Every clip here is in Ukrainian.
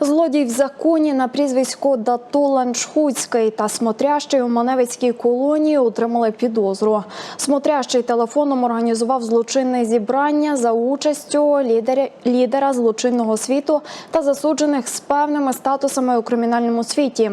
Злодій в законі на прізвисько Датолан Шхуцький та смотрящий у Маневицькій колонії отримали підозру. Смотрящий телефоном організував злочинне зібрання за участю лідера, лідера злочинного світу та засуджених з певними статусами у кримінальному світі.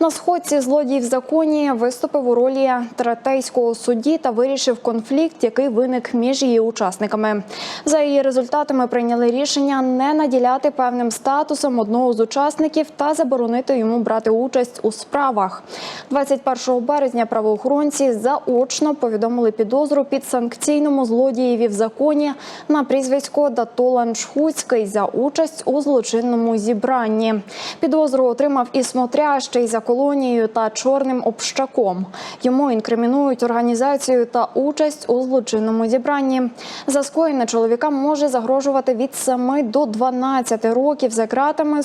На сходці злодій в законі виступив у ролі третейського судді та вирішив конфлікт, який виник між її учасниками. За її результатами прийняли рішення не наділяти певним статусом одного з учасників та заборонити йому брати участь у справах. 21 березня правоохоронці заочно повідомили підозру під санкційному злодієві в законі на прізвисько Датолан Шхуцький за участь у злочинному зібранні. Підозру отримав і смотрящий за колонією та чорним общаком. Йому інкримінують організацію та участь у злочинному зібранні. За скоєне чоловікам може загрожувати від 7 до 12 років за ґратами